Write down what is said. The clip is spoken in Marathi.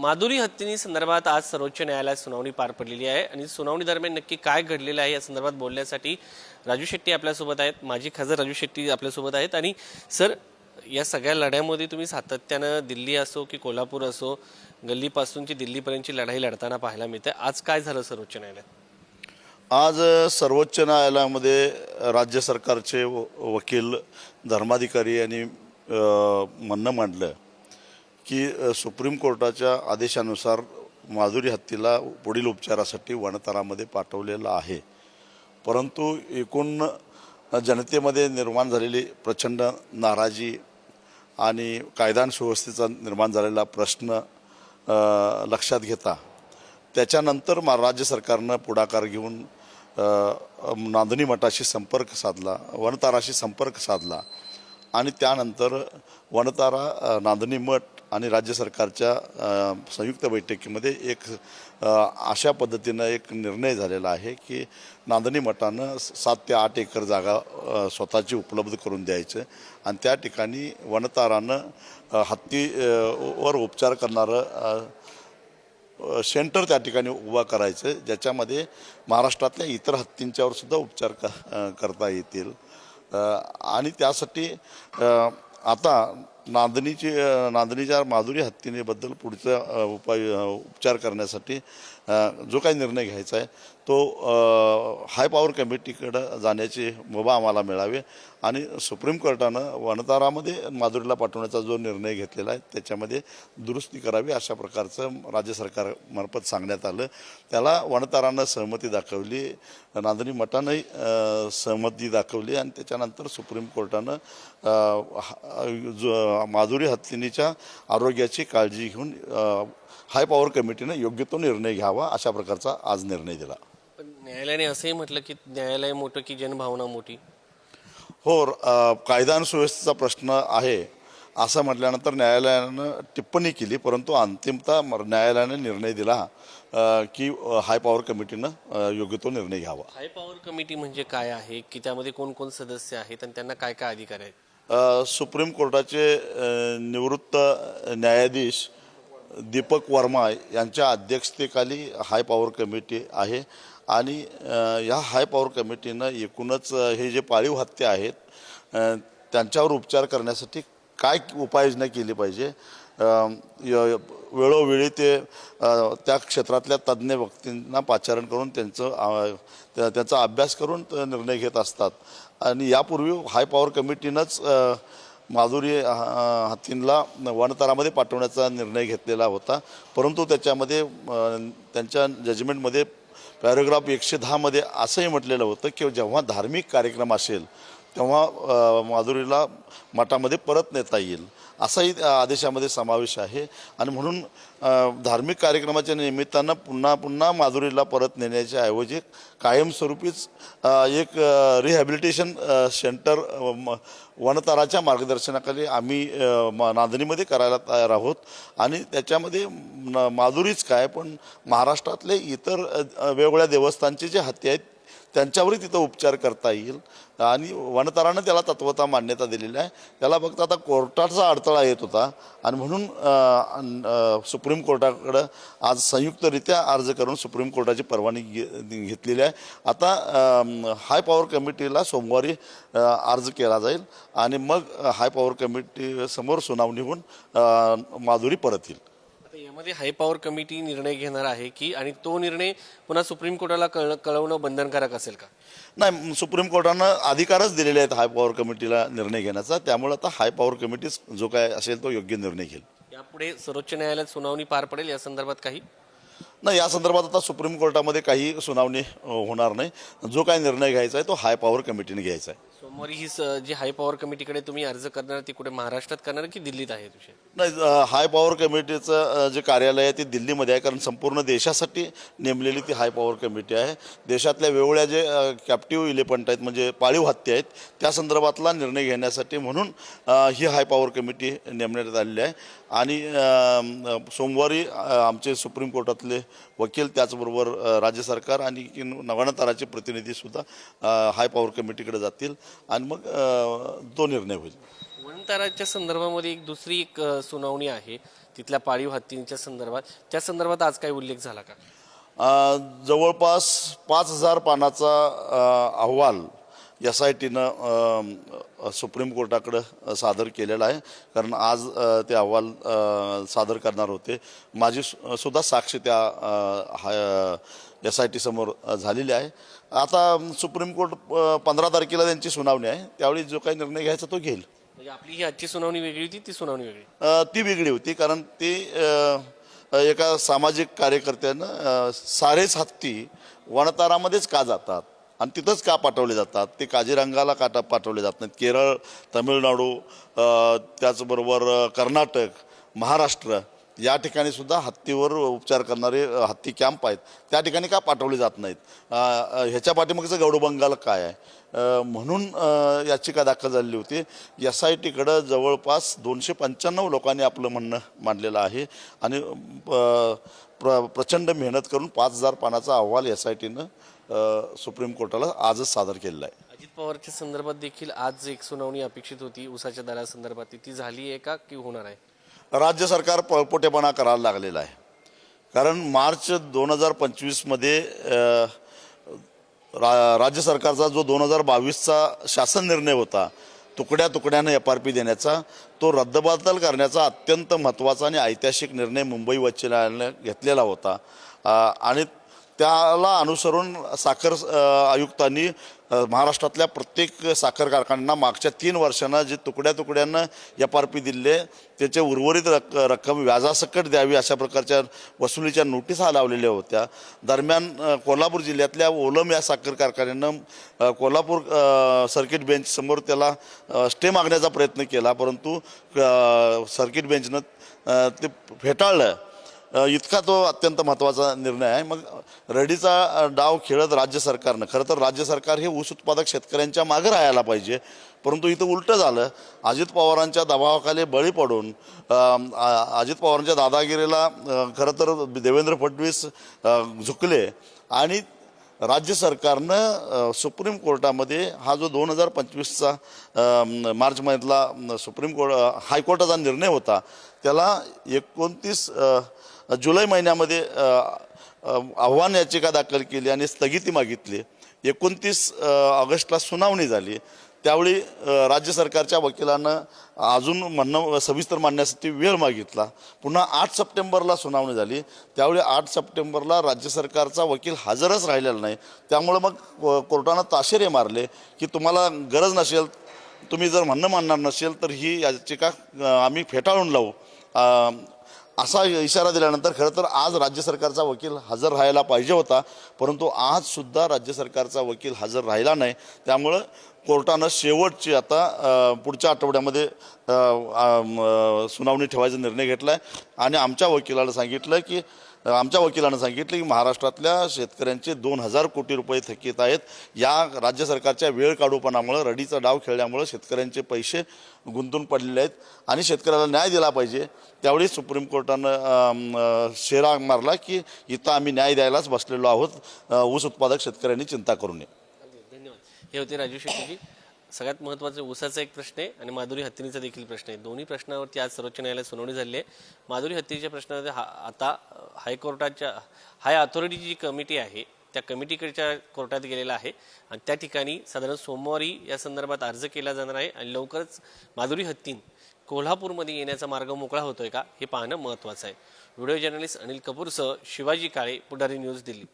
माधुरी हत्तीनी संदर्भात आज सर्वोच्च न्यायालयात सुनावणी पार पडलेली आहे. आणि सुनावणी दरम्यान नक्की काय घडलेलं आहे या संदर्भात बोलण्यासाठी राजू शेट्टी आपल्यासोबत आहेत. माजी खासदार राजू शेट्टी आपल्यासोबत आहेत. आणि सर या सगळ्या लढ्यामध्ये तुम्ही सातत्यानं दिल्ली असो की कोल्हापूर असो गल्लीपासूनची दिल्लीपर्यंतची लढाई लढताना पाहायला मिळते. आज काय झालं सर्वोच्च न्यायालयात? आज सर्वोच्च न्यायालयामध्ये राज्य सरकारचे व- वकील धर्माधिकारी यांनी म्हणणं मांडलं. की सुप्रीम कोर्टाच्या आदेशानुसार माधुरी हत्तीला पुढील उपचारासाठी वनतरामध्ये पाठवलेलं आहे. परंतु एकूण जनतेमध्ये निर्माण झालेली प्रचंड नाराजी आणि कायदा सुव्यवस्थेचा निर्माण झालेला प्रश्न लक्षात घेता त्याच्यानंतर मा राज्य सरकारनं पुढाकार घेऊन नांदणी मठाशी संपर्क साधला वनताराशी संपर्क साधला आणि त्यानंतर वनतारा नांदणी मठ आणि राज्य सरकारच्या संयुक्त बैठकीमध्ये एक अशा पद्धतीनं एक निर्णय झालेला आहे की नांदणी मठानं सात ते आठ एकर जागा स्वतःची उपलब्ध करून द्यायचं. आणि त्या ठिकाणी वनतारानं हत्ती वर उपचार करणारं सेंटर त्या ठिकाणी उभा करायचं. ज्याच्यामध्ये महाराष्ट्रातल्या इतर हत्तींच्यावर सुद्धा उपचार क करता येतील. आणि त्यासाठी आता नांदणीची नांदणीच्या माधुरी हत्तीनेबद्दल पुढचा उपाय उपचार करण्यासाठी जो काही निर्णय घ्यायचा आहे तो हाय पॉवर कमिटीकडं जाण्याची मुभा आम्हाला मिळावी आणि सुप्रीम कोर्टानं वनतारामध्ये माधुरीला पाठवण्याचा जो निर्णय घेतलेला आहे त्याच्यामध्ये दुरुस्ती करावी अशा प्रकारचं राज्य सरकारमार्फत सांगण्यात आलं. त्याला वनतारानं सहमती दाखवली नांदणी मठानंही सहमती दाखवली आणि त्याच्यानंतर सुप्रीम कोर्टानं हा- जो माधुरी हत्तीनीच्या आरोग्याची काळजी घेऊन हाय पॉवर कमिटीनं योग्य तो निर्णय घ्यावा. अशा प्रकारचा आज निर्णय दिला. पण न्यायालयाने असंही म्हटलं की न्यायालय मोठं की जनभावना मोठी? हो अ, कायदा आणि सुव्यवस्थेचा प्रश्न आहे असं म्हटल्यानंतर न्यायालयानं टिप्पणी केली परंतु अंतिमता म- न्यायालयाने निर्णय दिला अ, की अ, हाय पॉवर कमिटीनं अ, योग्य तो निर्णय घ्यावा. हाय पॉवर कमिटी म्हणजे काय आहे? की त्यामध्ये कोण कोण सदस्य आहेत आणि त्यांना काय काय अधिकार आहेत? अ, सुप्रीम कोर्टाचे अ, निवृत्त न्यायाधीश दीपक वर्मा यांच्या अध्यक्षतेखाली हाय पॉवर कमिटी आहे. आणि ह्या या हाय पॉवर कमिटीनं एकूणच हे जे पाळीव हत्या आहेत त्यांच्यावर उपचार करण्यासाठी काय उपाययोजना केली पाहिजे? य- वेळोवेळी ते त्या क्षेत्रातल्या तज्ज्ञ व्यक्तींना पाचारण करून त्यांचं त्या- त्याचा अभ्यास करून निर्णय घेत असतात. आणि यापूर्वी हाय पॉवर कमिटीनंच माधुरी हत्तींला हत्तींना वनतरामध्ये पाठवण्याचा निर्णय घेतलेला होता. परंतु त्याच्यामध्ये त्यांच्या जजमेंटमध्ये पॅराग्राफ एकशे दहामध्ये असंही म्हटलेलं होतं की जेव्हा धार्मिक कार्यक्रम असेल तेव्हा माधुरीला मठामध्ये परत नेता येईल. असाही त्या आदेशामध्ये समावेश आहे. आणि म्हणून धार्मिक कार्यक्रमाच्या निमित्तानं पुन्हा पुन्हा माधुरीला परत नेण्याच्या ऐवजी कायमस्वरूपीच एक रिहॅबिलिटेशन सेंटर वनताराच्या मार्गदर्शनाखाली आम्ही म- नांदणीमध्ये करायला तयार आहोत. आणि त्याच्यामध्ये न- माधुरीच काय पण महाराष्ट्रातले इतर वेगवेगळ्या देवस्थानचे जे हत्ती आहेत त्यांच्यावरही तिथं उपचार करता येईल. आणि वनतरानं त्याला तत्वता मान्यता दिलेली आहे. त्याला फक्त आता कोर्टाचा अडथळा येत होता. आणि म्हणून सुप्रीम कोर्टाकडं आज संयुक्तरित्या अर्ज करून सुप्रीम कोर्टाची परवानगी घे- घेतलेली आहे. आता हाय पॉवर कमिटीला सोमवारी अर्ज केला जाईल. आणि मग हाय पॉवर कमिटी समोर सुनावणी होऊन माधुरी परत येईल. यामध्ये हाय पॉवर कमिटी निर्णय घेणार आहे की आणि तो निर्णय पुन्हा सुप्रीम कोर्टाला कळ कळवणं बंधनकारक असेल का? नाही सुप्रीम कोर्टानं अधिकारच दिलेले आहेत हाय पॉवर कमिटीला निर्णय घेण्याचा. त्यामुळे आता हाय पॉवर कमिटी जो काय असेल तो योग्य निर्णय घेईल. यापुढे सर्वोच्च न्यायालयात सुनावणी पार पडेल या संदर्भात काही? नाही या संदर्भात आता सुप्रीम कोर्टामध्ये काही सुनावणी होणार नाही. जो काय निर्णय घ्यायचा आहे तो हाय पॉवर कमिटीने घ्यायचा आहे. सोमवारी ही जी हाय पॉवर कमिटीकडे तुम्ही अर्ज करणार ती कुठे महाराष्ट्रात करणार की दिल्लीत आहे विषय? नाही हाय पॉवर कमिटीचं जे कार्यालय आहे ते दिल्लीमध्ये आहे कारण संपूर्ण देशासाठी नेमलेली ती हाय पॉवर कमिटी आहे. देशातल्या वेगवेगळ्या जे कॅप्टिव्ह इलेफंट आहेत म्हणजे पाळीव हत्या आहेत त्या संदर्भातला निर्णय घेण्यासाठी म्हणून ही हाय पॉवर कमिटी नेमण्यात आलेली आहे. आणि सोमवारी आमचे सुप्रीम कोर्टातले वकील त्याचबरोबर राज्य सरकार आणि नवनताराचे प्रतिनिधीसुद्धा हाय पॉवर कमिटीकडे जातील आणि मग तो निर्णय होईल. वनताराच्या संदर्भामध्ये एक दुसरी एक सुनावणी आहे तिथल्या पाळीव हत्तींच्या संदर्भात. त्या संदर्भात आज काही उल्लेख झाला का? जवळपास पाच हजार पानाचा अहवाल एस आय टीनं सुप्रीम कोर्टाकडं सादर केलेला आहे. कारण आज ते अहवाल सादर करणार होते. माझी सुद्धा साक्ष त्या एस आय टी समोर अ, झालेली आहे. आता सुप्रीम कोर्ट पंधरा तारखेला त्यांची सुनावणी आहे. त्यावेळी जो काही निर्णय घ्यायचा तो घेईल. म्हणजे आपली ही आजची सुनावणी वेगळी होती ती सुनावणी वेगळी? ती वेगळी होती. कारण ती एका सामाजिक कार्यकर्त्यानं सारेच हत्ती वनतारामध्येच का जातात? आणि तिथंच का पाठवले जातात? ते काजीरंगाला का पाठवले जात नाहीत? केरळ तमिळनाडू त्याचबरोबर कर्नाटक महाराष्ट्र या ठिकाणी सुद्धा हत्तीवर उपचार करणारे हत्ती कॅम्प आहेत. त्या ठिकाणी का पाठवले जात नाहीत? ह्याच्या पाठीमागचं गौडबंगाल काय आहे? म्हणून याचिका दाखल झालेली होती. एस आय टीकडं जवळपास दोनशे पंच्याण्णव लोकांनी आपलं म्हणणं मांडलेलं आहे. आणि प्र प्रचंड मेहनत करून पाच हजार पानाचा अहवाल एस आय टीनं सुप्रीम कोर्टाला आजच सादर केलेला आहे. अजित पवारच्या संदर्भात देखील आज एक सुनावणी अपेक्षित होती. उसाच्या दरासंदर्भात ती- ती झाली आहे का की होणार आहे? राज्य सरकार पळपोटेपणा करायला लागलेलं आहे. कारण मार्च दोन हजार पंचवीसमध्ये रा राज्य सरकारचा जो दोन हजार बावीसचा शासन निर्णय होता तुकड्या तुकड्यानं एफ आर पी देण्याचा तो रद्दबातल करण्याचा अत्यंत महत्त्वाचा आणि ऐतिहासिक निर्णय मुंबई उच्च न्यायालयानं घेतलेला होता. आणि त्याला अनुसरून साखर आयुक्तांनी महाराष्ट्रातल्या प्रत्येक साखर कारखान्यांना मागच्या तीन वर्षांना जे तुकड्या तुकड्यानं एफ आर पी दिले त्याचे उर्वरित रक्क रक्कम व्याजासकट द्यावी अशा प्रकारच्या वसुलीच्या नोटिसा लावलेल्या होत्या. दरम्यान कोल्हापूर जिल्ह्यातल्या ओलम या साखर कारखान्यानं कोल्हापूर सर्किट बेंचसमोर त्याला स्टे मागण्याचा प्रयत्न केला परंतु सर्किट बेंचनं ते फेटाळलं. इतका तो अत्यंत महत्त्वाचा निर्णय आहे. मग रडीचा डाव खेळत राज्य सरकारनं खरं तर राज्य सरकार हे ऊस उत्पादक शेतकऱ्यांच्या मागे राहायला पाहिजे. परंतु इथं उलटं झालं अजित पवारांच्या दबावाखाली बळी पडून अजित पवारांच्या दादागिरीला खरं तर देवेंद्र फडणवीस झुकले. आणि राज्य सरकारनं सुप्रीम कोर्टामध्ये हा जो दोन हजार पंचवीसचा मार्च महिन्यातला सुप्रीम कोर्ट हायकोर्टाचा निर्णय होता त्याला एकोणतीस जुलै महिन्यामध्ये आव्हान याचिका दाखल केली आणि स्थगिती मागितली. एकोणतीस ऑगस्टला सुनावणी झाली. त्यावेळी राज्य सरकारच्या वकिलानं अजून म्हणणं सविस्तर मांडण्यासाठी वेळ मागितला. पुन्हा आठ सप्टेंबरला सुनावणी झाली. त्यावेळी आठ सप्टेंबरला राज्य सरकारचा वकील हजरच राहिलेला नाही. त्यामुळं मग कोर्टानं ताशेरे मारले की तुम्हाला गरज नसेल तुम्ही जर म्हणणं मानणार नसेल तर ही याचिका आम्ही फेटाळून लावू. असा इशारा दिल्यानंतर खरं तर आज राज्य सरकारचा वकील हजर राहायला पाहिजे होता परंतु आजसुद्धा राज्य सरकारचा वकील हजर राहिला नाही. त्यामुळं कोर्टानं शेवटची आता पुढच्या आठवड्यामध्ये सुनावणी ठेवायचा निर्णय घेतला आहे आणि आमच्या वकिलाला सांगितलं की आमच्या वकिलानं सांगितलं की महाराष्ट्रातल्या शेतकऱ्यांचे दोन हजार कोटी रुपये थकीत आहेत. या राज्य सरकारच्या वेळ काढूपणामुळं रडीचा डाव खेळल्यामुळं शेतकऱ्यांचे पैसे गुंतून पडलेले आहेत आणि शेतकऱ्याला न्याय दिला पाहिजे. त्यावेळी सुप्रीम कोर्टानं शेरा मारला की इथं आम्ही न्याय द्यायलाच बसलेलो आहोत. ऊस उत्पादक शेतकऱ्यांनी चिंता करू नये. धन्यवाद. हे होते राजू शेट्टीजी. सगळ्यात महत्त्वाचं उसाचा एक प्रश्न आहे आणि माधुरी हत्तीचा देखील प्रश्न आहे. दोन्ही प्रश्नावरती आज सर्वोच्च न्यायालयात सुनावणी झाली आहे. माधुरी हत्तीच्या प्रश्नामध्ये हा आता हायकोर्टाच्या हाय अथॉरिटीची जी कमिटी आहे त्या कमिटीकडच्या कोर्टात गेलेला आहे आणि त्या ठिकाणी साधारण सोमवारी या संदर्भात अर्ज केला जाणार आहे आणि लवकरच माधुरी हत्तीन कोल्हापूरमध्ये येण्याचा मार्ग मोकळा होतोय का हे पाहणं महत्त्वाचं आहे. व्हिडिओ जर्नलिस्ट अनिल कपूरसह शिवाजी काळे पुढारी न्यूज दिल्ली.